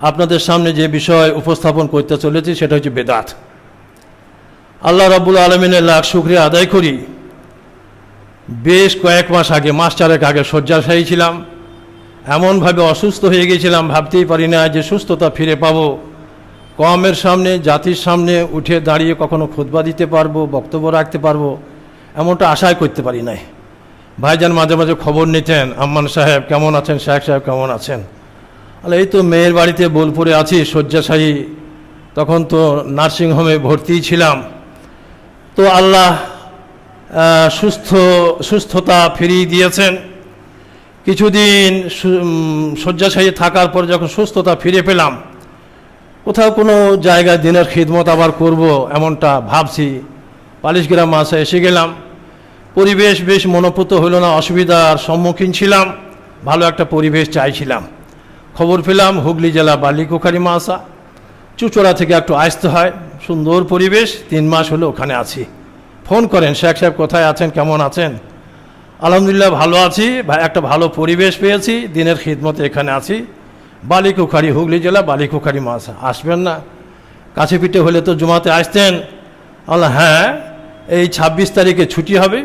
আপনাদের সামনে যে বিষয় উপস্থাপন করতে চলেছি, সেটা হচ্ছে বেদাত। আল্লাহ রাবুল আলমিনের লাখ শুক্রিয়া আদায় করি। বেশ কয়েক মাস আগে, মাস চারেক আগে শয্যাশায়ী ছিলাম। এমনভাবে অসুস্থ হয়ে গেছিলাম, ভাবতেই পারি না যে সুস্থতা ফিরে পাবো। কমের সামনে, জাতির সামনে উঠে দাঁড়িয়ে কখনো খুতবা দিতে পারব, বক্তব্য রাখতে পারব, এমনটা আশাই করতে পারি নাই। ভাইজান মাঝে মাঝে খবর নিতেন, আম্মান সাহেব কেমন আছেন শাহেক সাহেব কেমন আছেন? আলে, এই তো মেয়ের বাড়িতে বোলপুরে আছি, শয্যাশায়ী। তখন তো নার্সিংহোমে ভর্তি ছিলাম। তো আল্লাহ সুস্থ, সুস্থতা ফিরিয়ে দিয়েছেন। কিছুদিন শয্যাশায়ী থাকার পর যখন সুস্থতা ফিরে পেলাম, কোথাও কোনো জায়গায় দিনের খিদমত আবার করব এমনটা ভাবছি। পালিশগ্রাম মাসে এসে গেলাম। পরিবেশ বেশ মনোপুত হলো না, অসুবিধার সম্মুখীন ছিলাম, ভালো একটা পরিবেশ চাইছিলাম। খবর পেলাম, হুগলি জেলা বালিকুখারি মাসা। চুচড়া থেকে একটু আসতে হয়। সুন্দর পরিবেশ, তিন মাস হলো ওখানে আছি। ফোন করেন, শেখ সাহেব, কোথায় আছেন, কেমন আছেন? আলহামদুলিল্লাহ, ভালো আছি। একটা ভালো পরিবেশ পেয়েছি। দিনের খিদমতে এখানে আছি। বালিকুখারি, হুগলি জেলা বালিকুখারি মাছ আসবেন না। কাছে পিঠে হলে তো জুমাতে আসতেন। আল্লাহ হ্যাঁ এই ছাব্বিশ তারিখে ছুটি হবে।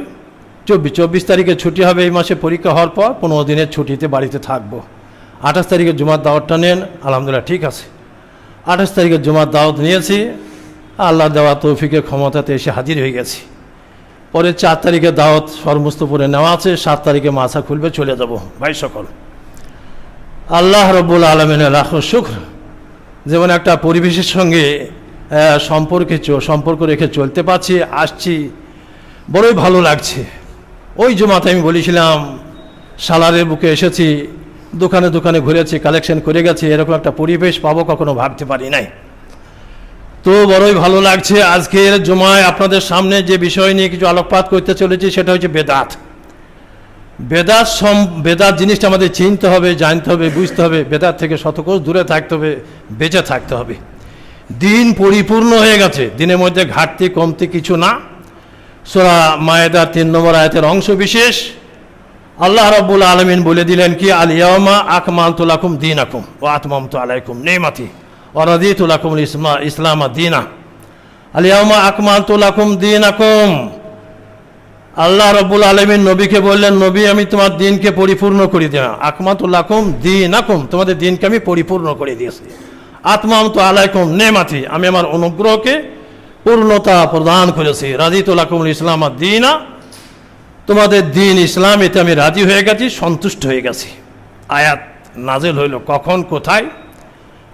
চব্বিশ চব্বিশ তারিখে ছুটি হবে এই মাসে পরীক্ষা হওয়ার পর, পনেরো দিনের ছুটিতে বাড়িতে থাকব। আঠাশ তারিখে জুমার দাওয়াতটা নেন, আলহামদুলিল্লাহ ঠিক আছে। আঠাশ তারিখে জুমার দাওয়াত নিয়েছি, আল্লাহ দেওয়া তৌফিকের ক্ষমতাতে এসে হাজির হয়ে গেছি। পরে চার তারিখে দাওয়াত সর্বস্তপুরে নেওয়া আছে, সাত তারিখে মাছা খুলবে, চলে যাব ভাই সকল। আল্লাহ রব্বুল আলমিনের লাখো শুক্র। যেমন একটা পরিবেশের সঙ্গে সম্পর্কে সম্পর্ক রেখে চলতে পারছি, আসছি, বড়ই ভালো লাগছে। ওই জমাতে আমি বলেছিলাম, সালারের বুকে এসেছি দোকানে দোকানে ঘুরেছি কালেকশন করে গেছি, এরকম একটা পরিবেশ পাবো কখনো ভাবতে পারি নাই। তো বড়ই ভালো লাগছে আজকের জমায় আপনাদের সামনে যে বিষয় নিয়ে কিছু আলোকপাত করতে চলেছি, সেটা হচ্ছে বেদাত। বেদাত সম, বেদাত জিনিসটা আমাদের চিনতে হবে, জানতে হবে, বুঝতে হবে, বেদাত থেকে শতকোষ দূরে থাকতে হবে, বেঁচে থাকতে হবে। দিন পরিপূর্ণ হয়ে গেছে, দিনের মধ্যে ঘাটতি, কমতি কিছু না। সোরা মায়েদা তিন নম্বর আয়তের অংশ বিশেষ। আল্লাহ রাব্বুল আলমিন বলে দিলেন কি আলিয়ামা আকমাল তুলাকুম দিন আকুম ও আতমাম তো আলাইকুম নেমাতি অরাদি তুলাকুম ইসমা ইসলামা দিনা। আলিয়ামা আকমাল তুলাকুম দিন আকুম আল্লাহ রব্বুল আলমিন নবীকে বললেন, নবী, আমি তোমার দিনকে পরিপূর্ণ করে দিলাম। আকমাতুল্লাকুম দিন আকুম তোমাদের দিনকে আমি পরিপূর্ণ করে দিয়েছি। আত্মাম তো আলাইকুম নেমাতি, আমি আমার অনুগ্রহকে পূর্ণতা প্রদান করেছি। রাজিতুল্লাকুম ইসলাম দিনা। তোমাদের দিন ইসলাম এতে আমি রাজি হয়ে গেছি, সন্তুষ্ট হয়ে গেছি। আয়াত নাজেল হইল কখন, কোথায়?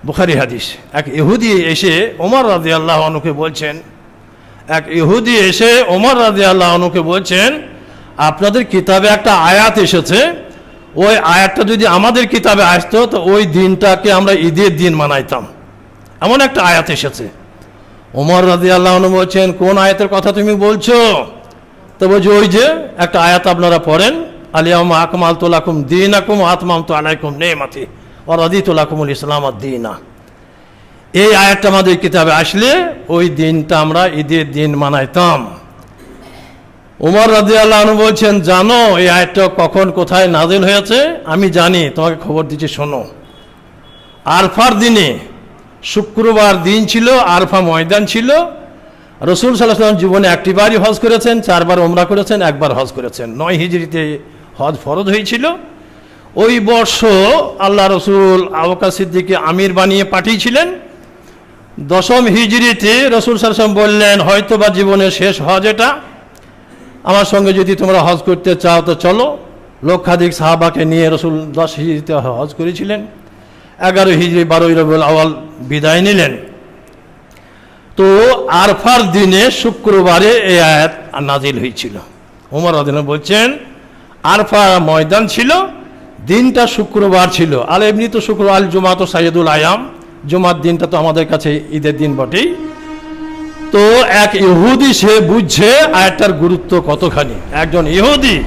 বুখারি হাদিস। এক ইহুদি এসে ওমর রাজি আল্লাহ অনুকে বলছেন, এক ইহুদি এসে ওমর রাজি আল্লাহ অনুকে বলছেন, আপনাদের কিতাবে একটা আয়াত এসেছে। ওই আয়াতটা যদি আমাদের কিতাবে আসতো, তো ওই দিনটাকে আমরা ঈদের দিন মানাইতাম। এমন একটা আয়াত এসেছে। ওমর রাজি আল্লাহ বলছেন, কোন আয়াতের কথা তুমি বলছো? তো বলছি, ওই যে একটা আয়াত আপনারা পড়েন আলিয়াম আকমাল তোলাকুম দিন আকুম আতমাম তো আলাইকুম নেমাতি ও রাদি তোলাকুমুল ইসলাম আর দিনা এই আয়াতটা আমাদের কিতাবে আসলে ওই দিনটা আমরা ঈদের দিন মানাইতাম। উমর রাজি আল্লাহ বলছেন, জানো, এই আয়াতটা কখন কোথায় নাজিল হয়েছে? আমি জানি, তোমাকে খবর দিচ্ছি, শোনো। আরফার দিনে শুক্রবার দিন ছিল, আরফা ময়দান ছিল রসুল সাল্লাহাম জীবনে একটিবারই হজ করেছেন, চারবার ওমরা করেছেন, একবার হজ করেছেন। নয় হিজড়িতে হজ ফরজ হয়েছিল। ওই বর্ষ আল্লাহ রসুল আবকা সিদ্দিকে আমির বানিয়ে পাঠিয়েছিলেন। দশম হিজড়িতে রসুল সাল্লাম বললেন হয়তো বা জীবনের শেষ হজ এটা। আমার সঙ্গে যদি তোমরা হজ করতে চাও তো চলো। লক্ষাধিক সাহাবাকে নিয়ে রসুল দশ হিজড়িতে হজ করেছিলেন। এগারো হিজড়ি বারোই রবিউল আওয়াল বিদায় নিলেন। তো আরফার দিনে শুক্রবারে এই আয়াত নাজিল হয়েছিল। উমর আদিন বলছেন, আরফা ময়দান ছিল, দিনটা শুক্রবার ছিল। আর এমনি তো শুক্রবার আল জুমা তো সাইদুল আয়াম। জুমার দিনটা তো আমাদের কাছে ঈদের দিন বটেই। তো এক ইহুদি সে বুঝছে আয়াতটার গুরুত্ব কতখানি। একজন ইহুদি,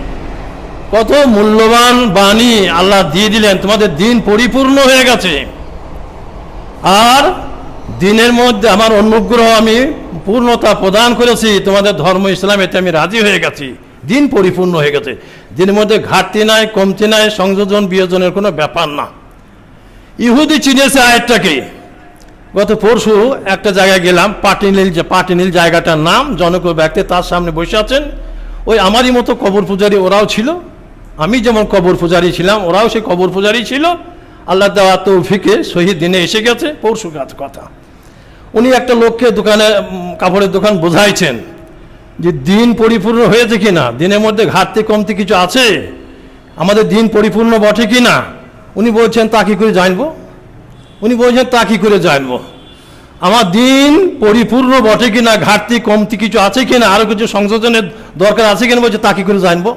কত মূল্যবান বাণী আল্লাহ দিয়ে দিলেন, তোমাদের দিন পরিপূর্ণ হয়ে গেছে। আর দিনের মধ্যে আমার অনুগ্রহ আমি পূর্ণতা প্রদান করেছি, তোমাদের ধর্ম ইসলাম, এতে আমি রাজি হয়ে গেছি। দিন পরিপূর্ণ হয়ে গেছে। দিনের মধ্যে ঘাটতি নাই, কমতি নাই, সংযোজন, বিয়োজনের কোনো ব্যাপার না। ইহুদি চিনেছে আয়াতটাকে। গত পরশু একটা জায়গায় গেলাম, পাটিনীল যে পাটিনীল জায়গাটার নাম, জনক ব্যক্তি তার সামনে বসে আছেন। ওই আমারই মতো কবর পূজারী ওরাও ছিল। আমি যেমন কবর পূজারী ছিলাম, ওরাও সেই কবর পূজারী ছিল। আল্লাহ দেওয়া তৌফিকে শহীদ দিনে এসে গেছে। পরশু গাছ- কথা। উনি একটা লোককে দোকানে কাপড়ের দোকান বোঝাইছেন যে দিন পরিপূর্ণ হয়েছে কি না দিনের মধ্যে ঘাটতি কমতি কিছু আছে? আমাদের দিন পরিপূর্ণ বটে কি না উনি বলছেন তা কী করে জানব? উনি বলছেন তা কী করে জানব? আমার দিন পরিপূর্ণ বটে কি না ঘাটতি কমতি কিছু আছে কি না আরও কিছু সংযোজনের দরকার আছে কিনা বলছে তা কী করে জানব?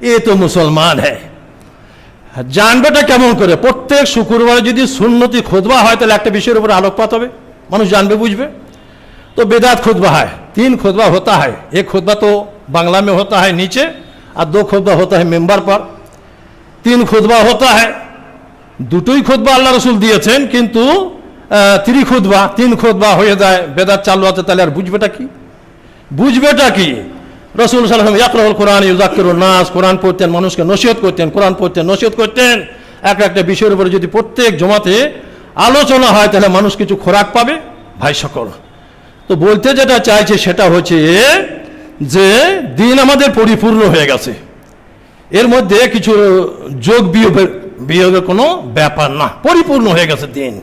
এ তো মুসলমান হ্যাঁ। জানবেটা কেমন করে প্রত্যেক শুক্রবারে যদি সুন্নতি খোদবা হয় তাহলে একটা বিষয়ের উপর আলোকপাত হবে মানুষ জানবে বুঝবে তো বেদাত खुतबा है तीन खुतबा होता है एक खुतबा तो बांग्ला में होता है नीचे और दो खुतबा होता है मेंबर पर তিন খুতবা হতা হয় দুটোই খুতবা আল্লাহ রসুল দিয়েছেন কিন্তু আহ, ত্রি খুতবা তিন খুতবা হয়ে যায় বেদাত চালু আছে তাহলে আর বুঝবেটা কি বুঝবেটা কি রসুল সাল্লাম ইয়াকরাউল কোরআন ইউজাক্কির নাস, কোরআন পড়তেন, মানুষকে নসিহত করতেন, কোরআন পড়তেন, নসিহত করতেন। এক একটা বিষয়ের উপরে যদি প্রত্যেক জমাতে আলোচনা হয়, তাহলে মানুষ কিছু খোরাক পাবে। ভাই সকল, তো বলতে যেটা চাইছে সেটা হচ্ছে যে দিন আমাদের পরিপূর্ণ হয়ে গেছে। এর মধ্যে কিছু যোগ বিয়োগের বিয়োগের কোনো ব্যাপার না। পরিপূর্ণ হয়ে গেছে দিন।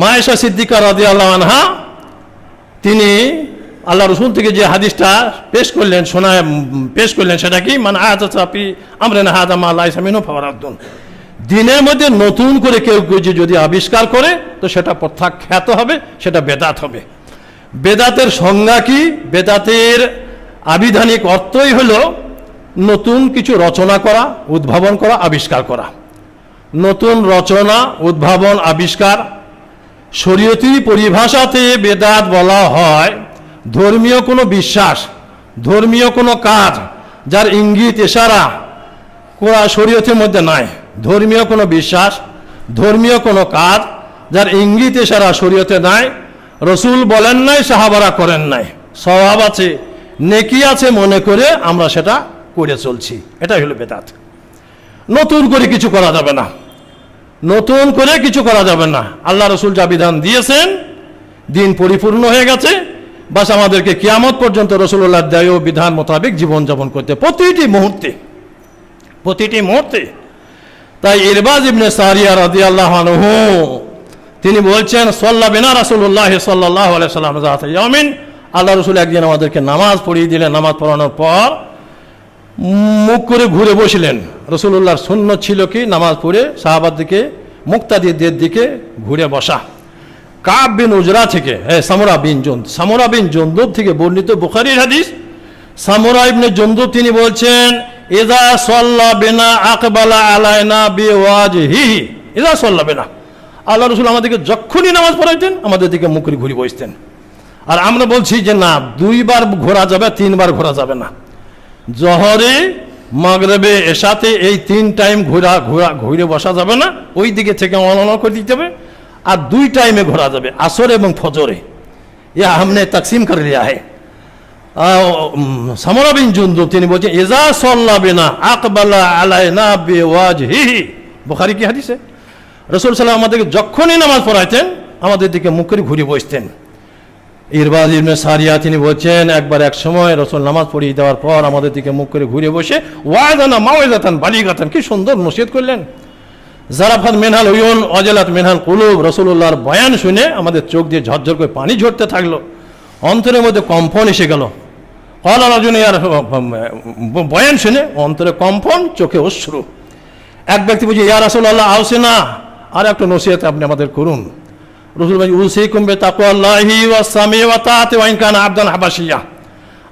মায়েশা সিদ্দিকা রাজি আল্লাহ আনহা, তিনি আল্লাহ রসুল থেকে যে হাদিসটা পেশ করলেন উম, পেশ করলেন সেটা কি? মানে আয়াত চাপি আমরা না হাদামা আল্লাহ ইসলামিনও ফাওয়ারাদ্দুন দিনের মধ্যে নতুন করে কেউ কেউ যদি আবিষ্কার করে তো সেটা প্রত্যাখ্যাত হবে সেটা বেদাত হবে। বেদাতের সংজ্ঞা কি? বেদাতের আবিধানিক অর্থই হলো নতুন কিছু রচনা করা উদ্ভাবন করা আবিষ্কার করা। নতুন রচনা উদ্ভাবন আবিষ্কার শরীয়তি পরিভাষাতে বেদাত বলা হয় ধর্মীয় কোনো বিশ্বাস, ধর্মীয় কোনো কাজ যার ইঙ্গিত এশারা কোরআন শরীয়তের মধ্যে নাই। ধর্মীয় কোনো বিশ্বাস, ধর্মীয় কোনো কাজ যার ইঙ্গিত এশারা শরীয়তে নাই। রসুল বলেন নাই, সাহাবারা করেন নাই। স্বভাব আছে, নেকি আছে মনে করে আমরা সেটা করে চলছি। এটাই হলো বেদাত। নতুন করে কিছু করা যাবে না। নতুন করে কিছু করা যাবে না। আল্লাহ রসুল যা বিধান দিয়েছেন, দিন পরিপূর্ণ হয়ে গেছে। বাস আমাদেরকে কিয়ামত পর্যন্ত রসুল্লাহ দেয় বিধান মোতাবেক জীবনযাপন করতে প্রতিটি মুহূর্তে প্রতিটি মুহূর্তে। তাই ইরবাজ ইবনে সারিয়া রাদি আল্লাহ তিনি বলছেন, সল্লা বিনা রাসুল্লাহ সাল্লাহ সাল্লাম ইয়ামিন আল্লাহ রসুল একদিন আমাদেরকে নামাজ পড়িয়ে দিলেন। নামাজ পড়ানোর পর মুখ করে ঘুরে বসলেন। রসুল্লাহর শূন্য ছিল কি? নামাজ পড়ে সাহাবার দিকে মুক্তাদিদের দিকে ঘুরে বসা। কাব বিন উজরা থেকে হ্যাঁ সামরা বিন জন্দ, সামরা বিন জন্দুব থেকে বর্ণিত বুখারির হাদিস। সামরা ইবনে জন্দুব তিনি বলছেন এদা সল্লা বেনা আকবালা আলায়না বেওয়াজ হি এদা সল্লা বেনা। আল্লাহ রসুল আমাদেরকে যখনই নামাজ পড়াইতেন, আমাদের দিকে মুখ করে ঘুরে বসতেন। আর আমরা বলছি যে না, দুইবার ঘোরা যাবে, তিনবার ঘোরা যাবে না। জহরে, মাগরেবে এসাতে এই তিন টাইম ঘোরা ঘোরা, ঘুরে বসা যাবে না। ওই দিকে থেকে অননা করে দিতে হবে। আর দুই টাইমে ঘোরা যাবে, আসরে এবং ফজরে। ইয়া, হামনে তাকসিম করে লিয়া হে। সমরাবিন জুন্দু তিনি বলছেন এজা সল্লা বিনা আকবালা হি হি বোখারি কি হাদিসে? রসুল সাল্লাম আমাদেরকে যখনই নামাজ পড়াইতেন, আমাদের দিকে মুখ করে ঘুরে বসতেন। ইরবাজ ইরমে সারিয়া, তিনি বলছেন, একবার এক সময় রসুল নামাজ পড়িয়ে দেওয়ার পর আমাদের দিকে মুখ করে ঘুরে বসে ওয়াজানা বালি বালিগাতান। কি সুন্দর মসজিদ করলেন। জারাফাত মেনহাল উয়ুন, অজেলাত মেনহাল কুলুব রসুল্লাহর বয়ান শুনে আমাদের চোখ দিয়ে ঝরঝর করে পানি ঝরতে থাকল। অন্তরের মধ্যে কম্পন এসে গেল। কলা রজনী আর বয়ান শুনে অন্তরে কম্পন চোখে অশ্রু। এক ব্যক্তি বলছে, ইয়া রাসূলুল্লাহ আওসে না। আর একটা নসিহত আপনি আমাদের করুন। রসুল ভাই উসিকুম বে তাকওয়াল্লাহি ওয়া সামি ওয়া তাআতি ওয়া আবদান হাবাশিয়া।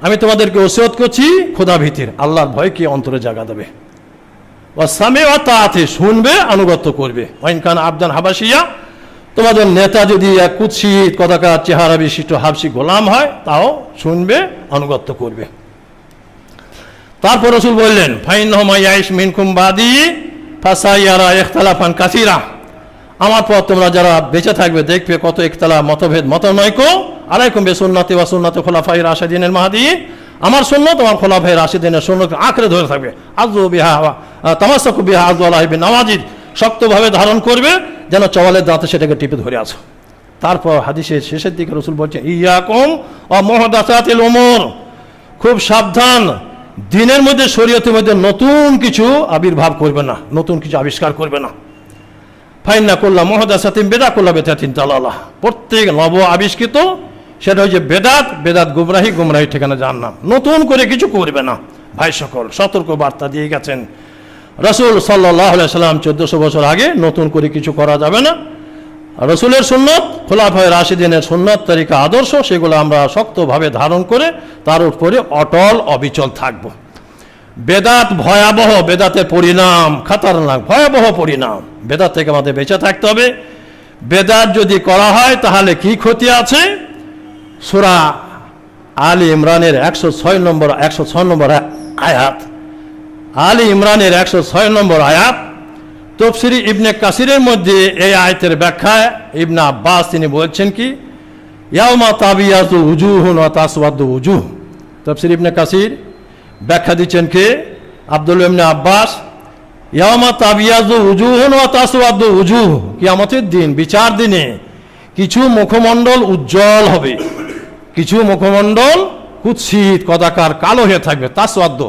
আমি তোমাদেরকে ওসিয়ত করছি, খোদা ভীতির। আল্লাহর ভয়কে অন্তরে জাগা দেবে। ওয়া সামি ওয়া শুনবে, আনুগত্য করবে। ওয়া ইন কানা আবদান হাবাশিয়া, তোমাদের নেতা যদি এক কুৎসিত কদাকার চেহারা বিশিষ্ট হাবসি গোলাম হয়, তাও শুনবে, আনুগত্য করবে। তারপর রসুল বললেন ফাইন ইয়াইশ মিনকুম বাদি, ফাসাইয়ারা ইখতালাফান কাসিরা। আমার পর তোমরা যারা বেঁচে থাকবে, দেখবে কত একতলা মতভেদ, মতনৈক্য। আলাইকুম বে সুন্নাতি ওয়া সুন্নাতি খোলাফাই রাশিদিনের মাহাদি। আমার সুন্নত তোমার খোলাফাই রাশিদিনের সুন্নত আঁকড়ে ধরে থাকবে। আজু বিহা তামাসাকু বিহা আজু আল্লাহ বিন নওয়াজিদ শক্তভাবে ধারণ করবে, যেন চওয়ালের দাঁতে সেটাকে টিপে ধরে আছো। তারপর হাদিসের শেষের দিকে রসুল বলছেন ইয়াকুম ও মহদাসাতিল ওমর খুব সাবধান, দিনের মধ্যে, শরীয়তের মধ্যে নতুন কিছু আবির্ভাব করবে না, নতুন কিছু আবিষ্কার করবে না। ফাইন্না করলাম মহদাসাতিম বেদা করলাম বেতাতিন তালাল্লাহ প্রত্যেক নব আবিষ্কৃত সেটা হচ্ছে বেদাত বেদাত গুমরাহি গুমরাহি ঠিকানা জানলাম নতুন করে কিছু করবে না। ভাই সকল সতর্ক বার্তা দিয়ে গেছেন। রসুল সাল্লাহ সাল্লাম চোদ্দশো বছর আগে নতুন করে কিছু করা যাবে না। রসুলের সুন্নত, খোলাফায় রাশিদিনের সুন্নত, তরিকা, আদর্শ, সেগুলো আমরা শক্তভাবে ধারণ করে তার উপরে অটল, অবিচল থাকব। বেদাত ভয়াবহ বেদাতের পরিণাম, খাতারনাক, ভয়াবহ পরিণাম। বেদাত থেকে আমাদের বেঁচে থাকতে হবে। বেদাত যদি করা হয়, তাহলে কি ক্ষতি আছে? সুরা আলী ইমরানের একশো ছয় নম্বর, একশো ছয় নম্বর আয়াত। আলী ইমরানের একশো ছয় নম্বর আয়াত। তফসিরি ইবনে কাসিরের মধ্যে এই আয়তের ব্যাখ্যায় ইবনে আব্বাস তিনি বলছেন কি, ইয়াউমা তাবিয়াতু উজুহুন ওয়া তাসওয়াদু উজুহ। তফসির ইবনে কাসির ব্যাখ্যা দিচ্ছেন কে, আব্দুল ইবনে আব্বাস, ইয়াউমা তাবিয়াতু উজুহুন ওয়া তাসওয়াদু উজুহ। কিয়ামতের দিন, বিচার দিনে কিছু মুখমণ্ডল উজ্জ্বল হবে। কিছু মুখমণ্ডল কুৎসিত, কদাকার, কালো হয়ে থাকবে, তাসওয়াদ্দ,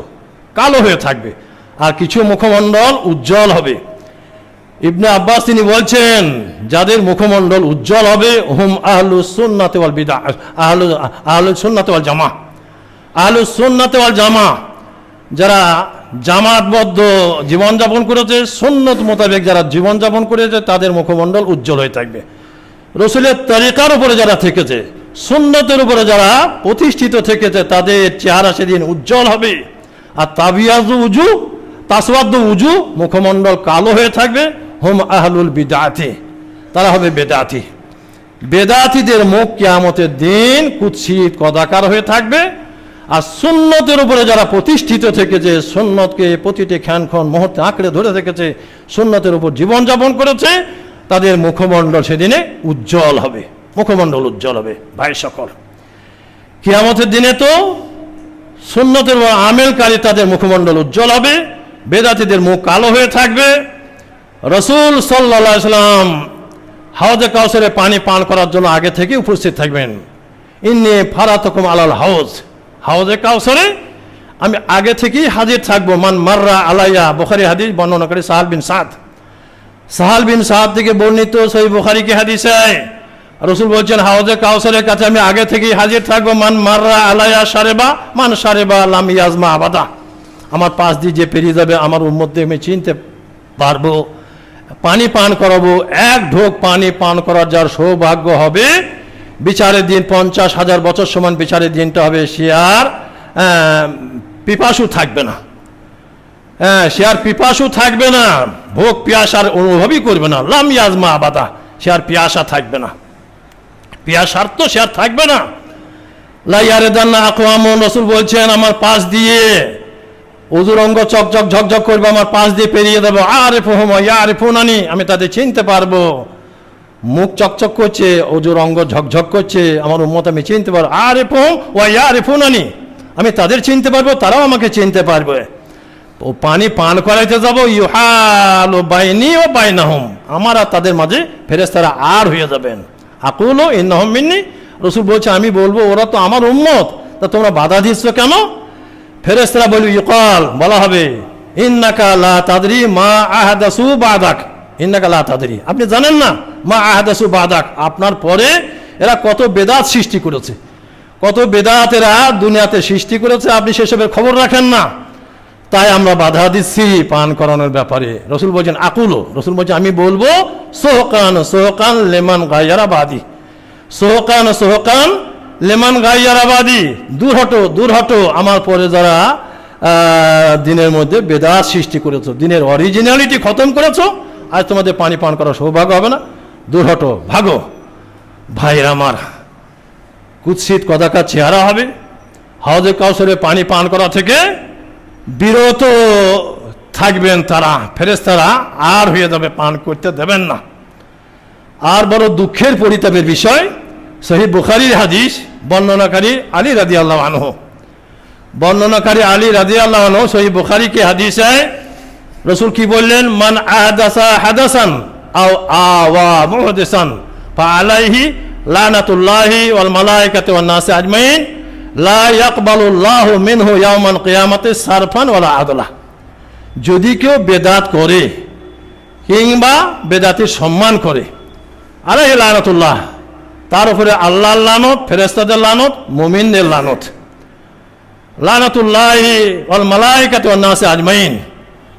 কালো হয়ে থাকবে, আর কিছু মুখমণ্ডল উজ্জ্বল হবে। ইবনে আব্বাস তিনি বলছেন, যাদের মুখমণ্ডল উজ্জ্বল হবে, হুম আহলু সুন্নাতে ওয়াল বিদা আহলু আহলু সুন্নাতে ওয়াল জামা, আহলু সুন্নাতে ওয়াল জামা, যারা জামাতবদ্ধ জীবনযাপন করেছে, সুন্নত মোতাবেক যারা জীবনযাপন করেছে, তাদের মুখমণ্ডল উজ্জ্বল হয়ে থাকবে। রসুলের তরিকার উপরে যারা থেকেছে সুন্নতের উপরে যারা প্রতিষ্ঠিত থেকেছে, তাদের চেহারা সেদিন উজ্জ্বল হবে। আর তাবিয়াজু উজু তাসওয়াদ্দ উজু মুখমণ্ডল কালো হয়ে থাকবে। হোম আহলুল বিদাতি, তারা হবে বেদাতি। বেদাতিদের মুখ কেয়ামতের দিন কুৎসিত কদাকার হয়ে থাকবে। আর সুন্নতের উপরে যারা প্রতিষ্ঠিত থেকেছে, সুন্নতকে প্রতিটি ক্ষণ মুহূর্তে আঁকড়ে ধরে থেকেছে সুন্নতের উপর জীবনযাপন করেছে, তাদের মুখমণ্ডল সেদিনে উজ্জ্বল হবে। মুখমণ্ডল উজ্জ্বল হবে ভাই সকল। কিয়ামতের দিনে তো সুন্নতের আমেলকারী তাদের মুখমণ্ডল উজ্জ্বল হবে, বেদাতিদের মুখ কালো হয়ে থাকবে। রসুল সাল্লা সাল্লাম হাউজে কাউসারে পানি পান করার জন্য আগে থেকে উপস্থিত থাকবেন। ইন্নি ফারাতকুম আলাল হাউজ। হাউজে কাউসারে আমি আগে থেকেই হাজির থাকব। মান মাররা আলাইয়া, বোখারি হাদিস বর্ণনাকারী সাহাল বিন সাদ। সাহাল বিন সাদ থেকে বর্ণিত সেই বোখারি কি হাদিস? রসুল বলছেন হাউজে কাউসারের কাছে আমি আগে থেকেই হাজির থাকব। মান মাররা আলাইয়া সারেবা, মান সারেবা লাম ইয়াজমা আবাদা। আমার পাশ দিয়ে যে পেরিয়ে যাবে, আমার উম্মতে আমি চিনতে পারব। পানি পান করাবো। এক ঢোক পানি পান করার যার সৌভাগ্য হবে, বিচারের দিন পঞ্চাশ হাজার বছর সমান বিচারের দিনটা হবে, সে আর পিপাসু থাকবে না। হ্যাঁ সে আর পিপাসু থাকবে না। ভোগ পিয়াসার অনুভবই করবে না। লাম ইয়াজমা আবাদা। সে আর পিয়াসা থাকবে না। পিয়াসার তো সে আর থাকবে না। লাইয়ারে দান্না আকোয়ামন রসুল বলছেন, আমার পাশ দিয়ে উজুর অঙ্গ চকচক ঝকঝক করবে, আমার পাশ দিয়ে পেরিয়ে দেবো। আরে ফোহম আরে ফোনানি আমি তাদের চিনতে পারব। মুখ চকচক করছে অঙ্গ ঝকঝক করছে, আমার উম্মত আমি চিনতে পারব। আরে ফোম ও আরে ফোনানি আমি তাদের চিনতে পারব, তারাও আমাকে চিনতে পারবে। ও পানি পান করাইতে যাব, ইউহাল ও বাইনি ও বাইনাহম, আমার আর তাদের মাঝে ফেরেস্তারা আর হয়ে যাবেন। আকুল ইন্নাহম মিন্নি। রসুল বলছে, আমি বলব, ওরা তো আমার উম্মত। তা তোমরা বাধা দিচ্ছ কেন? ফেরেস্তারা বলবে ইকল বলা হবে, ইন্নাকা লা তাদরি মা আহাদাসু বাদাক। ইন্নাকা লা তাদরি। আপনি জানেন না, মা আহাদাসু বাদাক। আপনার পরে এরা কত বেদাত সৃষ্টি করেছে। কত বেদাত এরা দুনিয়াতে সৃষ্টি করেছে। আপনি সেসবের খবর রাখেন না। তাই আমরা বাধা দিচ্ছি পান করানোর ব্যাপারে। রসুল বলছেন, আকুলো। রসুল বলছেন, আমি বলব, সোহকান সোহকান লেমান গাইয়ারাবাদী। সোহকান সোহকান লেমান গাইয়ারাবাদী। দূর হটো দূর হটো আমার পরে যারা দিনের মধ্যে বেদাত সৃষ্টি করেছ, দিনের অরিজিনালিটি খতম করেছ, আজ তোমাদের পানি পান করার সৌভাগ্য হবে না। দূর হটো ভাগো। ভাইয়ের আমার, কুৎসিত কদাকার চেহারা হবে। হাউজে কাউসরে পানি পান করা থেকে বিরত থাকবেন তারা ফেরেস্তারা আর হয়ে যাবে পান করতে দেবেন না। আর বড় দুঃখের পরিতাপের বিষয় সহি বুখারির হাদিস, বর্ণনাকারী আলী রাদি আল্লাহ আনহ। বর্ণনাকারী আলী রাদি আল্লাহ আনহ সহি বুখারি কে হাদিস রসুল কি বললেন? মান আহাদাসা হাদাসান আও আওয়া মুহদিসান ফালাইহি লানাতুল্লাহি ওয়াল মালাইকাতি ওয়ান নাসি আজমাইন। যদি কেউ বেদাত করে কিংবা বেদাতির সম্মান করে, আলাইহি লানাতুল্লাহ, তার উপরে আল্লাহর লানত ফেরেস্তাদের লানত, মুমিনদের লানত। লানাতুল্লাহি ওয়াল মালাইকাতি নাসি আজমাইন।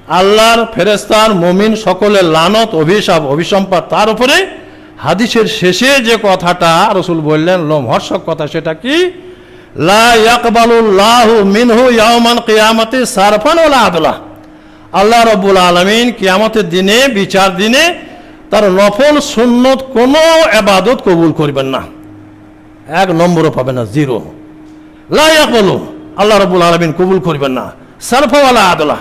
আল্লাহর ফেরেস্তার মুমিন সকলের লানত, অভিশাপ অভিসম্পাদ তার উপরে হাদিসের শেষে যে কথাটা রসুল বললেন লোম লোমহর্ষক কথা, সেটা কি? আল্লাহ রব্বুল আলমিন কিয়ামতের দিনে, বিচার দিনে তার নফল, সুন্নত কোনো এবাদত কবুল করবেন না। এক নম্বরও পাবে না, জিরো। লাইক বলো আল্লাহ রব্বুল আলমিন কবুল করবেন না। সারফাওয়ালা আদলা।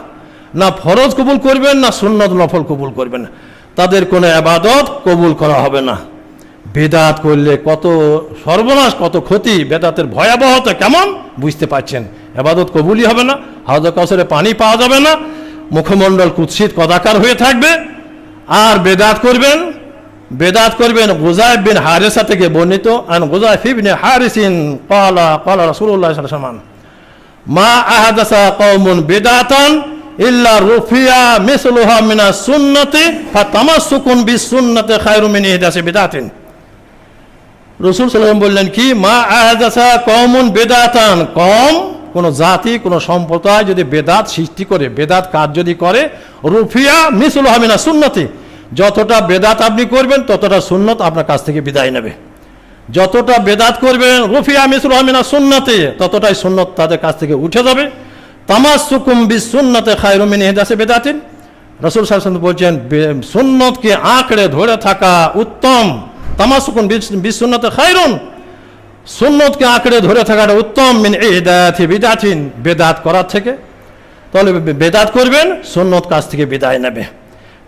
না ফরজ কবুল করবেন, না সুন্নত নফল কবুল করবেন। তাদের কোনো আবাদত কবুল করা হবে না। বেদাত করলে কত সর্বনাশ, কত ক্ষতি, বেদাতের ভয়াবহতা কেমন? বুঝতে পারছেন। এবাদত কবুলই হবে না হাউজ কাউসরে পানি পাওয়া যাবে না, মুখমণ্ডল কুৎসিত কদাকার হয়ে থাকবে। আর বেদাত করবেন? বেদাত করবেন গুজাইব বিন হারেসা থেকে বর্ণিত, আন গুজাইফ ইবনে হারিসিন ক্বালা ক্বালা রাসূলুল্লাহ সাল্লাল্লাহু আলাইহি ওয়াসাল্লাম, মা আহাদাসা কওমুন বিদাতান ইল্লা রুফিয়া মিসলুহা মিনা সুন্নতি, ফাতামাসসুকুন বিসুন্নতি খায়রু মিন ইহদাসি বিদাতিন। রসুল সাল্লাম বললেন কি, মা আহাদাসা কমন বেদাতান। কম কোন জাতি, কোন সম্প্রদায় যদি বেদাত সৃষ্টি করে, বেদাত কাজ যদি করে, রুফিয়া মিসুল হামিনা সুন্নতি। যতটা বেদাত আপনি করবেন, ততটা সুন্নত আপনার কাছ থেকে বিদায় নেবে। যতটা বেদাত করবেন, রুফিয়া মিসুল হামিনা সুন্নতি, ততটাই সুন্নত তাদের কাছ থেকে উঠে যাবে। তামাসুকুম বিস সুন্নতে খায়রুমিন হেদাসে বেদাতিন। রসুল শাসন বলছেন, বে- সুন্নতকে আঁকড়ে ধরে থাকা উত্তম। তামাসুকুন বিসুন্নতে খায়রুন সুন্নতকে আঁকড়ে ধরে থাকাটা উত্তম। মিন ইদাতি বিদাতিন। বেদাত করার থেকে। তাহলে বেদাত করবেন, সুন্নত কাছ থেকে বিদায় নেবে।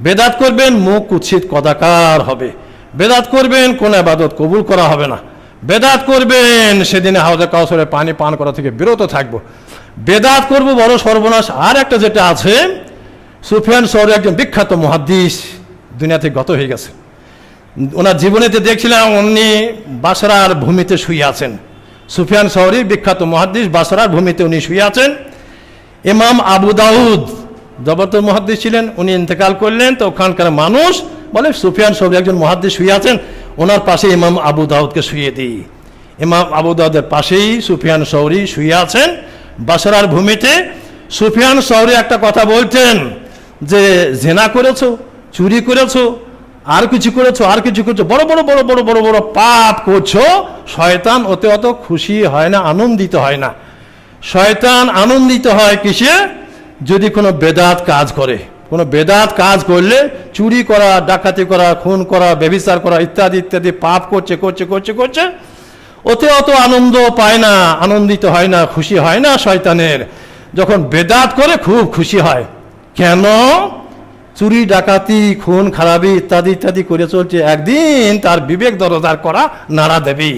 বেদাত করবেন, মুখ কুৎসিত কদাকার হবে। বেদাত করবেন, কোন আবাদত কবুল করা হবে না। বেদাত করবেন, সেদিনে হাউজে কাউসরে পানি পান করা থেকে বিরত থাকব। বেদাত করব, বড় সর্বনাশ। আর একটা যেটা আছে, সুফিয়ান শহরে একজন বিখ্যাত মহাদ্দিস, দুনিয়াতে গত হয়ে গেছে। ওনার জীবনীতে দেখছিলাম উনি বাসরার ভূমিতে শুয়ে আছেন। সুফিয়ান শহরি বিখ্যাত মহাদ্দিস বাসরার ভূমিতে উনি শুয়ে আছেন। ইমাম আবু দাউদ জবরদস্ত মহাদ্দিস ছিলেন, উনি ইন্তেকাল করলেন, তো ওখানকার মানুষ বলে সুফিয়ান শহরি একজন মহাদ্দিস শুয়ে আছেন, ওনার পাশে ইমাম আবু দাউদকে শুয়ে দিই। ইমাম আবু দাউদের পাশেই সুফিয়ান শহরি শুয়ে আছেন। বাসরার ভূমিতে সুফিয়ান শহরি একটা কথা বলতেন যে, জেনা করেছ, চুরি করেছ আর কিছু করেছ, আর কিছু করেছ, বড় বড় বড় বড় বড় বড় পাপ করছ, শয়তান ওতে অত খুশি হয় না, আনন্দিত হয় না। শয়তান আনন্দিত হয় কিসে? যদি কোনো বেদাত কাজ করে। কোনো বেদাত কাজ করলে চুরি করা, ডাকাতি করা, খুন করা ব্যবিচার করা, ইত্যাদি ইত্যাদি, পাপ করছে করছে করছে করছে, ওতে অত আনন্দ পায় না, আনন্দিত হয় না, খুশি হয় না শয়তানের। যখন বেদাত করে খুব খুশি হয়। কেন? চুরি, ডাকাতি, খুন, খারাপি ইত্যাদি ইত্যাদি করে চলছে। একদিন তার বিবেক দরদার করা নাড়া দেবে।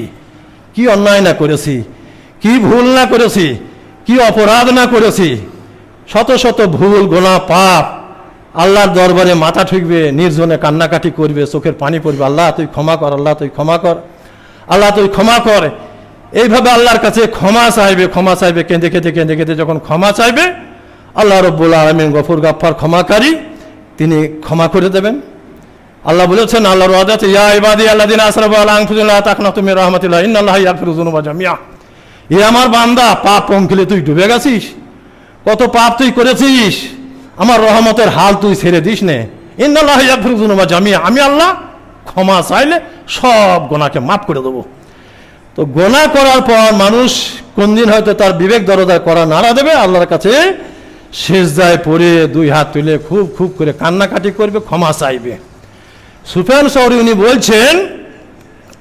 কি অন্যায় না করেছি? কি ভুল না করেছি? কি অপরাধ না করেছি? শত শত ভুল, গোনা, পাপ আল্লাহর দরবারে মাথা ঠুকবে, নির্জনে কান্নাকাটি করবে, চোখের পানি পড়বে। আল্লাহ, তুই ক্ষমা কর, আল্লাহ, তুই ক্ষমা কর, আল্লাহ, তুই ক্ষমা কর। এইভাবে আল্লাহর কাছে ক্ষমা চাইবে ক্ষমা চাইবে, কেঁদে কেঁদে কেঁদে কেঁদে, যখন ক্ষমা চাইবে, আল্লাহ রব্বুল আলমিন গফুর গাফার ক্ষমাকারী তিনি ক্ষমা করে দেবেন। আল্লাহ বলেছেন, আল্লাহর ওয়াদাতে ইয়া ইবাদি আল্লাযিনা আসরাফু আলা আনফুসিহিম, লা তাকনাতু মির রাহমাতিল্লাহ, ইন্নাল্লাহা ইয়াগফিরু যুনুবা জামিয়া এ আমার বান্দা, পাপ পঙ্কিলে তুই ডুবে গেছিস, কত পাপ তুই করেছিস, আমার রহমতের হাল তুই ছেড়ে দিস নে। ইন্নাল্লাহা ইয়াগফিরু যুনুবা জামিয়া আমি আল্লাহ ক্ষমা চাইলে সব গোনাকে মাফ করে দেবো। তো গোনা করার পর মানুষ কোন দিন হয়তো তার বিবেক দরদার করা নাড়া দেবে, আল্লাহর কাছে শেষদায় পড়ে দুই হাত তুলে খুব খুব করে কান্নাকাটি করবে, ক্ষমা চাইবে। সুফিয়ান শহরি উনি বলছেন,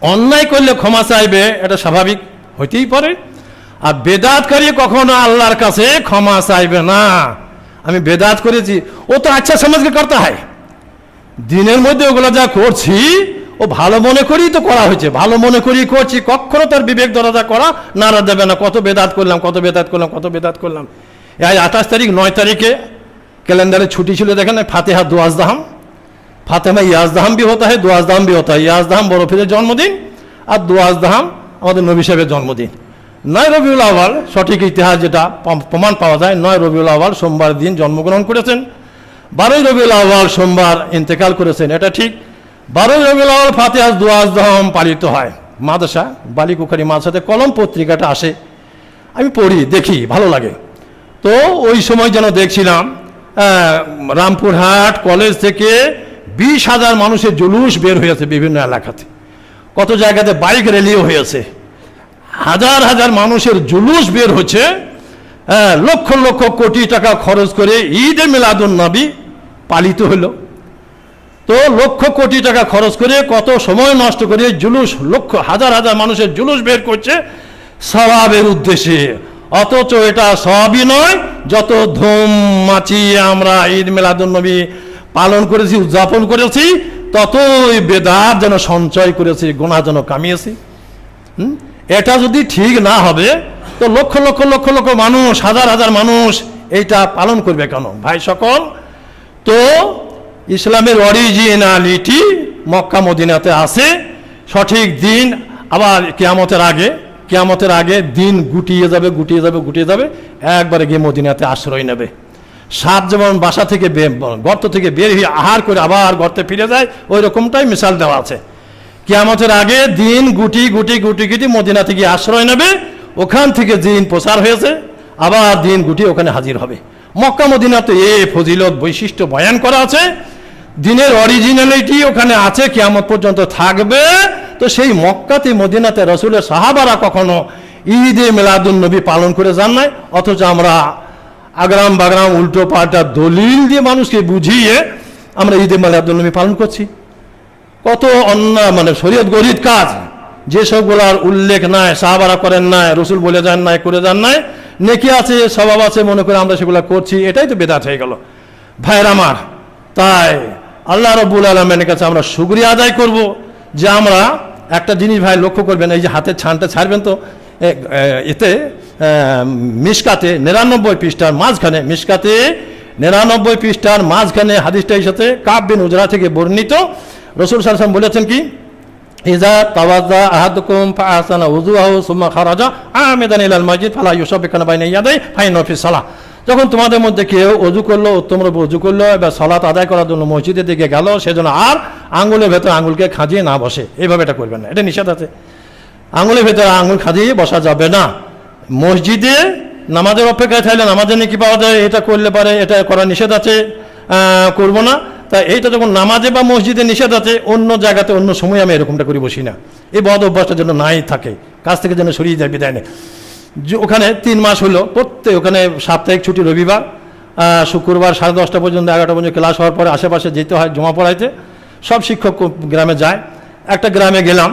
অন্যায় করলে ক্ষমা চাইবে, এটা স্বাভাবিক, হইতেই পারে। আর বেদাতকারী কখনো আল্লাহর কাছে ক্ষমা চাইবে না। আমি বেদাত করেছি, ও তো আচ্ছা সমাজকে করতে হয়। দিনের মধ্যে ওগুলো যা করছি, ও ভালো মনে করেই তো করা হয়েছে। ভালো মনে করেই করছি, কখনো তার বিবেক দরজা করা নাড়া দেবে না। কত বেদাত করলাম, কত বেদাত করলাম, কত বেদাত করলাম। এই আঠাশ তারিখ, নয় তারিখে ক্যালেন্ডারে ছুটি ছিল, দেখেন ফাতেহা দোয়াজ দাহাম। ফাতেমা ইয়াজদাহাম বি হতা হয় দুয়াজদাহাম বি হতা হয়। ইয়াজদাহাম বড় ফিরের জন্মদিন আর দুয়াজদাহাম আমাদের নবী সাহেবের জন্মদিন। নয় রবিউল আওয়াল সঠিক ইতিহাস যেটা প্রমাণ পাওয়া যায়, নয় রবিউল আওয়াল সোমবার দিন জন্মগ্রহণ করেছেন। বারোই রবিউল আওয়াল সোমবার ইন্তেকাল করেছেন, এটা ঠিক। বারোই রবিউল আওয়াল ফাতেহাস দুয়াজদাহাম পালিত হয়। মাদ্রাসা, বালিকুখারি মাদ্রাসাতে কলম পত্রিকাটা আসে। আমি পড়ি, দেখি, ভালো লাগে। তো ওই সময় যেন দেখছিলাম রামপুরহাট কলেজ থেকে বিশ হাজার মানুষের জুলুস বের হয়েছে বিভিন্ন এলাকাতে। কত জায়গাতে বাইক র্যালিও হয়েছে। হাজার হাজার মানুষের জুলুস বের হচ্ছে লক্ষ লক্ষ কোটি টাকা খরচ করে ঈদে মিলাদুন নবী পালিত হলো। তো লক্ষ কোটি টাকা খরচ করে কত সময় নষ্ট করে জুলুস, লক্ষ হাজার হাজার মানুষের জুলুস বের করছে সবাবের উদ্দেশ্যে। অথচ এটা সবই নয়, যত ধুম মাচিয়ে আমরা ঈদ মিলাদুন্নবী পালন করেছি, উদযাপন করেছি, ততই বেদাত যেন সঞ্চয় করেছি গোনা যেন কামিয়েছি? এটা যদি ঠিক না হবে, তো লক্ষ লক্ষ লক্ষ লক্ষ মানুষ, হাজার হাজার মানুষ এইটা পালন করবে কেন? ভাই সকল, তো ইসলামের অরিজিনালিটি মক্কা মদিনাতে আছে, সঠিক দিন আবার কেয়ামতের আগে। কেয়ামতের আগে দিন গুটিয়ে যাবে গুটিয়ে যাবে গুটিয়ে যাবে। একবারে গিয়ে মদিনাতে আশ্রয় নেবে। সাপ যেমন বাসা থেকে গর্ত থেকে বের হয়ে আহার করে আবার গর্তে ফিরে যায় ওই রকমটাই মিশাল দেওয়া আছে। কিয়ামতের আগে দিন গুটি গুটি গুটি গুটি মদিনা থেকে আশ্রয় নেবে। ওখান থেকে দিন প্রচার হয়েছে, আবার দিন গুটি ওখানে হাজির হবে। মক্কা, মদিনাতে এ ফজিলত বৈশিষ্ট্য বয়ান করা আছে। দিনের অরিজিনালিটি ওখানে আছে, কেয়ামত পর্যন্ত থাকবে। তো সেই মক্কাতে, মদিনাতে রসুলের সাহাবারা কখনো ঈদে মিলাদুন নবী পালন করে যান নাই? অথচ আমরা আগ্রাম বাগ্রাম উল্টো পাল্টা দলিল দিয়ে মানুষকে বুঝিয়ে আমরা ঈদে মিলাদুন নবী পালন করছি। কত অন্য মানে শরীয়ত গরিব কাজ। যেসবগুলার উল্লেখ নাই, সাহাবারা করেন নাই, রসুল বলে যান নাই, করে যান নাই, নেকি আছে, স্বভাব আছে, মনে করে আমরা সেগুলো করছি, এটাই তো বেদাত হয়ে গেল। ভাইয়ের আমার, তাই আল্লাহ রব্বুল আলমের কাছে আমরা সুক্রিয়া আদায় করব যে আমরা একটা জিনিস ভাই লক্ষ্য করবেন, এই যে হাতের ছানটা ছাড়বেন তো এতে মিসকাতে নিরানব্বই পৃষ্ঠার মাঝখানে মিসকাতে নিরানব্বই পৃষ্ঠার মাঝখানে হাদিসটা এসেছে কাব বিন উজরা থেকে বর্ণিত। রসুল সালসাম বলেছেন কি? ইজা তাওয়াজা আহাদুকুম ফাআসানা উযুহু সুম্মা খারাজা আমিদান ইলাল মসজিদ ফালা ইউসাবিকানা বাইনা ইয়াদাই ফাইন ফি সালাহ। যখন তোমাদের মধ্যে কেউ অজু করল, উত্তম রূপে অজু করল, এবার সলাত আদায় করার জন্য মসজিদের দিকে গেল, সেজন্য আর আঙুলের ভেতর আঙুলকে খাঁজিয়ে না বসে। এইভাবে এটা করবেন না। এটা নিষেধ আছে। আঙুলের ভেতরে আঙুল খাদিয়ে বসা যাবে না। মসজিদে নামাজের অপেক্ষায় থাকলে নামাজে নাকি পাওয়া যায়, এটা করলে পারে, এটা করা নিষেধ আছে করব না। তা এইটা যখন নামাজে বা মসজিদে নিষেধ আছে, অন্য জায়গাতে অন্য সময় আমি এরকমটা করি বসি না। এই বদ অভ্যাসটা যেন নাই থাকে কাছ থেকে যেন সরিয়ে যায়, বিদায় নেই যে ওখানে তিন মাস হলো, প্রত্যেক ওখানে সাপ্তাহিক ছুটি রবিবার শুক্রবার সাড়ে দশটা পর্যন্ত, এগারোটা পর্যন্ত ক্লাস হওয়ার পরে আশেপাশে যেতে হয়, জমা পড়াইতে। সব শিক্ষক গ্রামে যায়। একটা গ্রামে গেলাম,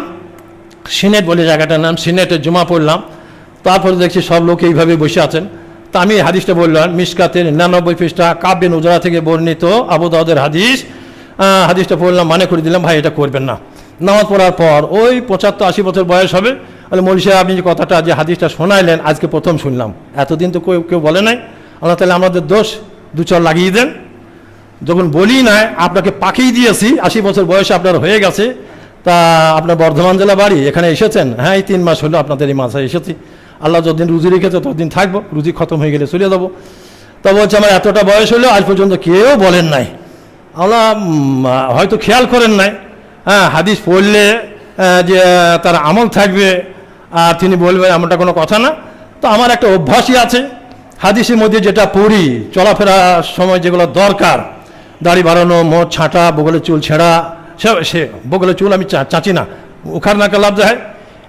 সিনেট বলে জায়গাটার নাম, সিনেটে জমা পড়লাম। তারপরে দেখছি সব লোক এইভাবে বসে আছেন। তা আমি হাদিসটা বললাম মিসকাতের নিরানব্বই পৃষ্ঠা কাব্যেন উজরা থেকে বর্ণিত আবু দাউদের হাদিস। হাদিসটা পড়লাম মানে করে দিলাম, ভাই, এটা করবেন না। নামাজ পড়ার পর ওই পঁচাত্তর আশি বছর বয়স হবে বলে মৌলী সাহেব, আপনি যে কথাটা, যে হাদিসটা শোনাইলেন, আজকে প্রথম শুনলাম। এতদিন তো কেউ কেউ বলে নাই। আল্লাহ তাহলে আমাদের দোষ, দু চর লাগিয়ে দেন। যখন বলি নাই, আপনাকে পাঠিয়ে দিয়েছি, আশি বছর বয়সে আপনার হয়ে গেছে। তা আপনার বর্ধমান জেলা বাড়ি, এখানে এসেছেন? হ্যাঁ এই তিন মাস হলো আপনাদের এই মাসে এসেছি। আল্লাহ যতদিন রুজি রেখেছে, ততদিন থাকব। রুজি খতম হয়ে গেলে চলে যাব। তা বলছে, আমার এতটা বয়স হলো, আজ পর্যন্ত কেউ বলেন নাই। আল্লাহ হয়তো খেয়াল করেন নাই। হ্যাঁ হাদিস পড়লে যে, তার আমল থাকবে আর তিনি বলবেন, এমনটা কোনো কথা না। তো আমার একটা অভ্যাসই আছে। হাদিসের মধ্যে যেটা পড়ি চলাফেরার সময় যেগুলো দরকার, দাড়ি বাড়ানো, মোট ছাঁটা, বগলে চুল ছেঁড়া, সে সে, বগলে চুল আমি চাচি না। উখার নাকে লাভ যায়।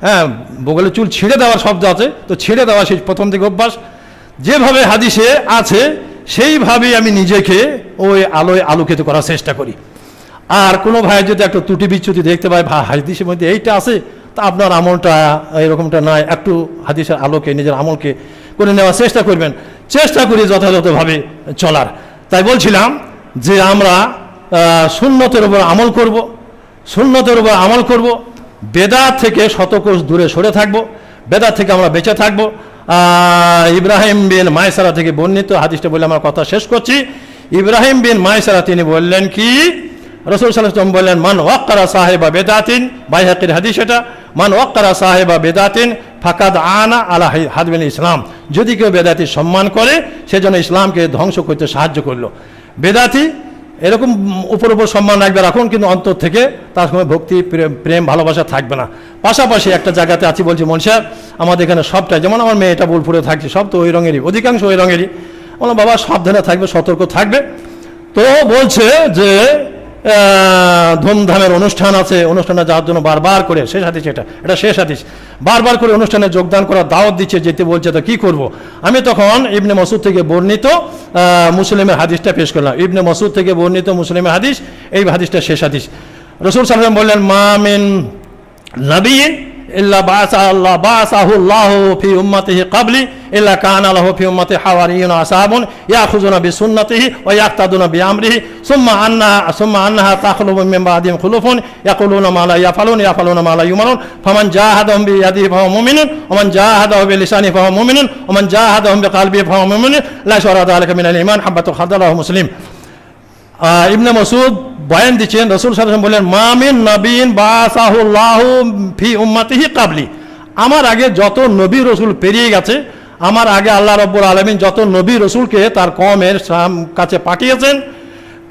হ্যাঁ বগলে চুল ছিঁড়ে দেওয়ার শব্দ আছে। তো ছিঁড়ে দেওয়া সেই প্রথম থেকে অভ্যাস। যেভাবে হাদিসে আছে, সেইভাবেই আমি নিজেকে ওই আলোয় আলোকিত করার চেষ্টা করি। আর কোনো ভাই যদি একটা ত্রুটি বিচ্যুতি দেখতে পায় ভাই হাদিসের মধ্যে এইটা আছে তা আপনার আমলটা এরকমটা নয় একটু হাদিসের আলোকে, নিজের আমলকে করে নেওয়ার চেষ্টা করবেন। চেষ্টা করি যথাযথভাবে চলার। তাই বলছিলাম যে আমরা শূন্যতের উপর আমল করব শূন্যতের উপর আমল করব, বেদাত থেকে শতকোষ দূরে সরে থাকব, বেদাত থেকে আমরা বেঁচে থাকব। ইব্রাহিম বিন মায়সারা থেকে বর্ণিত হাদিসটা বলে আমার কথা শেষ করছি। ইব্রাহিম বিন মায়সারা তিনি বললেন কি? রসুল সাল্লাম বললেন, মান ওয়াক্কারা সাহেবা বেদাতিন বাইহাকির হাদিস এটা, মান ওয়াক্কারা সাহেবা বেদাতিন ফাকাদ আনা আলা হাদবিন ইসলাম যদি কেউ বেদাতি সম্মান করে সেজন্য ইসলামকে ধ্বংস করতে সাহায্য করল। বেদাতি এরকম উপর উপর সম্মান রাখবে, রাখুন, কিন্তু অন্তর থেকে তার সঙ্গে ভক্তি, প্রেম- প্রেম, ভালোবাসা থাকবে না। পাশাপাশি একটা জায়গাতে আছি বলছি মনসার আমাদের এখানে সবটাই, যেমন আমার মেয়েটা বোলপুরে থাকছে, সব তো ওই রঙেরই, অধিকাংশ ওই রঙেরই। বললাম বাবা সাবধানে থাকবে, সতর্ক থাকবে। তো বলছে যে ধুমধামের অনুষ্ঠান আছে। অনুষ্ঠানে যাওয়ার জন্য বারবার করে, শেষ হাদিস এটা এটা শেষ হাদিস। বারবার করে অনুষ্ঠানে যোগদান করার দাওয়াত দিচ্ছে, যেতে বলছে, তো কী করব? আমি তখন ইবনে মসুদ থেকে বর্ণিত মুসলিমের হাদিসটা পেশ করলাম। ইবনে মসুদ থেকে বর্ণিত মুসলিমের হাদিস, এই হাদিসটা শেষ হাদিস। রসুল সাল্লাম বললেন মামিন নবীন ইল্লা বাসা আল্লাহ বাসাহু আল্লাহ ফি উম্মতিহি ক্বাবলি ইল্লা কানা লাহু ফি উম্মতি হাওয়ারিয়ুন আসহাবুন ইয়াখুযুনা বিসুন্নতিহি ওয়া ইয়াক্তাদুনা বিআমরিহি সুম্মা আন্না সুম্মা আন্নাহা তাখলুবু মিন বাদিহিম খুলুফুন ইয়াকুলুনা মা লা ইয়াফালুন ইয়াফালুনা মা লা ইউমারুন ফামান জাহাদাহুম বিয়াদিহি ফাহুয়া মুমিনুন ওয়া মান জাহাদাহু বিলিসানিহি ফাহুয়া মুমিনুন ওয়া মান জাহাদাহুম বিকলবিহি ফাহুয়া মুমিনুন লা শারা যালিকা মিনাল ঈমান হাব্বাতু খারদালাহু মুসলিম আহ, ইবনে মসুদ বয়ান দিচ্ছেন, রসুল সাল্লাম বললেন মামিন নবীন বাসাহুল্লাহ ফি উম্মাতিহি কাবলি আমার আগে যত নবী রসুল পেরিয়ে গেছে, আমার আগে আল্লাহ রব্বুল আলমিন যত নবী রসুলকে তার কমের কাছে পাঠিয়েছেন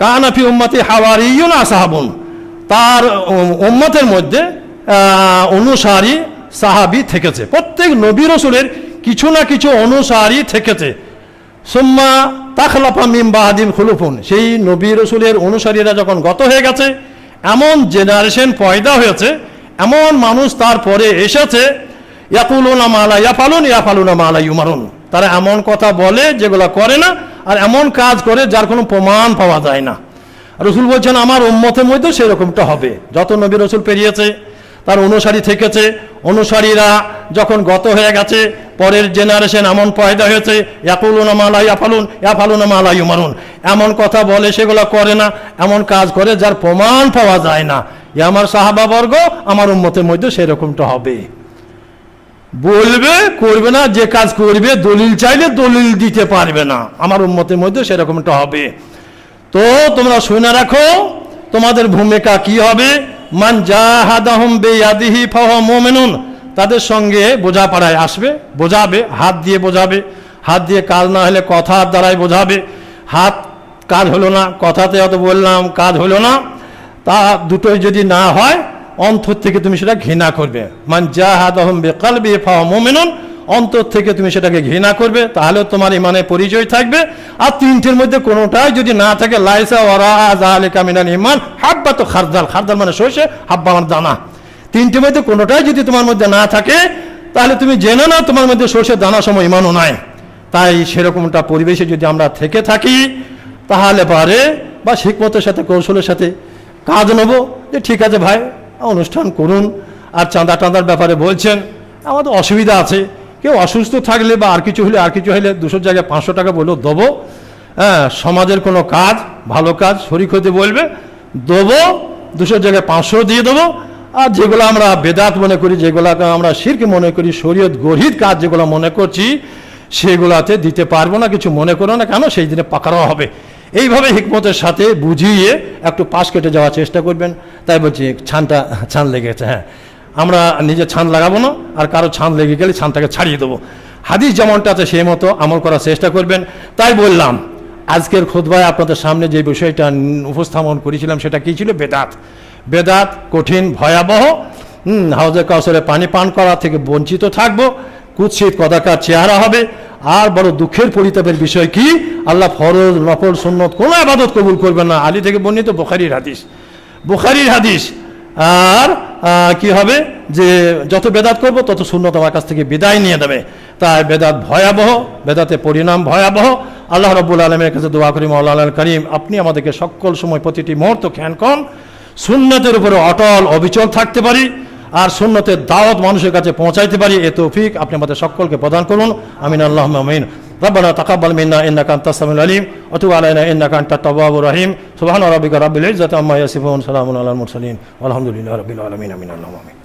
কানাফি উম্মাতি হাওয়ারিউন আসাহাবুন। তার উম্মতের মধ্যে অনুসারী সাহাবি থেকেছে। প্রত্যেক নবী রসুলের কিছু না কিছু অনুসারী থেকেছে। সোম্মা তাখলাফা মিম বাহাদিম খুলুফুন। সেই নবী রসুলের অনুসারীরা যখন গত হয়ে গেছে, এমন জেনারেশন পয়দা হয়েছে, এমন মানুষ তারপরে এসেছে, ইয়াকুলুনা মালা ইয়াফালুন, ইয়াফালুনা মালা ইউমারুন। তারা এমন কথা বলে যেগুলো করে না, আর এমন কাজ করে যার কোনো প্রমাণ পাওয়া যায় না। রসুল বলছেন, আমার উম্মতের মধ্যেও সেরকমটা হবে। যত নবী রসুল পেরিয়েছে তার অনুসারী থেকেছে। অনুসারীরা যখন গত হয়ে গেছে, পরের জেনারেশন এমন পয়দা হয়েছে, ইয়াকুলুনা মালা ইয়াফালুন, ইয়াফালুনা মালা ইউমারুন এমন কথা বলে সেগুলো করে না, এমন কাজ করে যার প্রমাণ পাওয়া যায় না। এ আমার সাহাবাবর্গ আমার উন্মতের মধ্যে সেরকমটা হবে। বলবে, করবে না, যে কাজ করবে, দলিল চাইলে দলিল দিতে পারবে না। আমার উন্মতের মধ্যে সেরকমটা হবে। তো তোমরা শুনে রাখো, তোমাদের ভূমিকা কি হবে? মান জাহাদাহুম বেয়াদিহি ফাহ মুমিনুন। তাদের সঙ্গে বোঝাপড়ায় আসবে, বোঝাবে, হাত দিয়ে বোঝাবে। হাত দিয়ে কাজ না হলে কথার দ্বারাই বোঝাবে। হাত কাজ হলো না, কথাতে অত বললাম, কাজ হলো না। তা দুটোই যদি না হয়, অন্তর থেকে তুমি সেটা ঘৃণা করবে। মান জাহাদাহুম বেকালবি ফাহ মুমিনুন। অন্তর থেকে তুমি সেটাকে ঘৃণা করবে তাহলে তোমার ইমানের পরিচয় থাকবে। আর তিনটের মধ্যে কোনোটাই যদি না থাকে, লাইসা ওরা জাহালিকা মিনাল ইমান হাব্বা তো খারদাল খারদাল মানে সর্ষে, হাব্বা আমার দানা। তিনটের মধ্যে কোনোটাই যদি তোমার মধ্যে না থাকে, তাহলে তুমি জেনে না তোমার মধ্যে সর্ষের দানা সময় ইমানও নাই। তাই সেরকমটা পরিবেশে যদি আমরা থেকে থাকি, তাহলে পারে বা শিকমতের সাথে, কৌশলের সাথে কাজ নেব। যে ঠিক আছে ভাই, অনুষ্ঠান করুন। আর চাঁদা টাঁদার ব্যাপারে বলছেন আমাদের অসুবিধা আছে। কেউ অসুস্থ থাকলে বা আর কিছু হলে, আর কিছু হলে দুশো জায়গায় পাঁচশো টাকা বলেও দেবো। হ্যাঁ সমাজের কোনো কাজ, ভালো কাজ, শরিক হতে বলবে, দেবো দুশো জায়গায় পাঁচশো দিয়ে দেবো। আর যেগুলো আমরা বেদাত মনে করি যেগুলোকে আমরা শির্ক মনে করি, শরীয়ত গরিব কাজ যেগুলো মনে করছি, সেগুলাতে দিতে পারব না, কিছু মনে করো না কেন, সেই দিনে পাকারও হবে। এইভাবে হিকমতের সাথে বুঝিয়ে একটু পাশ কেটে যাওয়ার চেষ্টা করবেন। তাই বলছি, ছানটা, ছান লেগেছে হ্যাঁ। আমরা নিজে ছান লাগাবো না, আর কারও ছান লেগে গেলে ছানটাকে ছাড়িয়ে দেবো। হাদিস যেমনটা আছে সেই মতো আমল করার চেষ্টা করবেন। তাই বললাম, আজকের খোদবায় আপনাদের সামনে যে বিষয়টা উপস্থাপন করেছিলাম সেটা কী ছিল? বেদাত। বেদাত কঠিন, ভয়াবহ। হাউজে কাউসরে পানি পান করা থেকে বঞ্চিত থাকব। কুৎসিত কদাকার চেহারা হবে। আর বড় দুঃখের পরিতাপের বিষয় কি? আল্লাহ ফরজ, নফল, সুন্নত কোনো আবাদত কবুল করবেন না। আলী থেকে বর্ণিত বোখারির হাদিস। বোখারির হাদিস আর কি হবে? যে যত বেদাত করব, তত শূন্যত আমার কাছ থেকে বিদায় নিয়ে দেবে তাই বেদাত ভয়াবহ, বেদাতে পরিণাম ভয়াবহ। আল্লাহ রব্বুল আলমের কাছে দোয়া করি মৌলাল করিম, আপনি আমাদেরকে সকল সময় প্রতিটি মুহূর্ত খ্যান কন শূন্যতের উপরে অটল অবিচল থাকতে পারি। আর শূন্যতের দাওয়াত মানুষের কাছে পৌঁছাইতে পারি। এ তৌফিক আপনি আমাদের সকলকে প্রদান করুন। আমিন আল্লাহ আমিন। ربنا تقبل منا انك انت السميع العليم وتب علينا انك انت التواب الرحيم سبحان ربك رب العزه عما يصفون سلام على المرسلين والحمد لله رب العالمين امين اللهم امين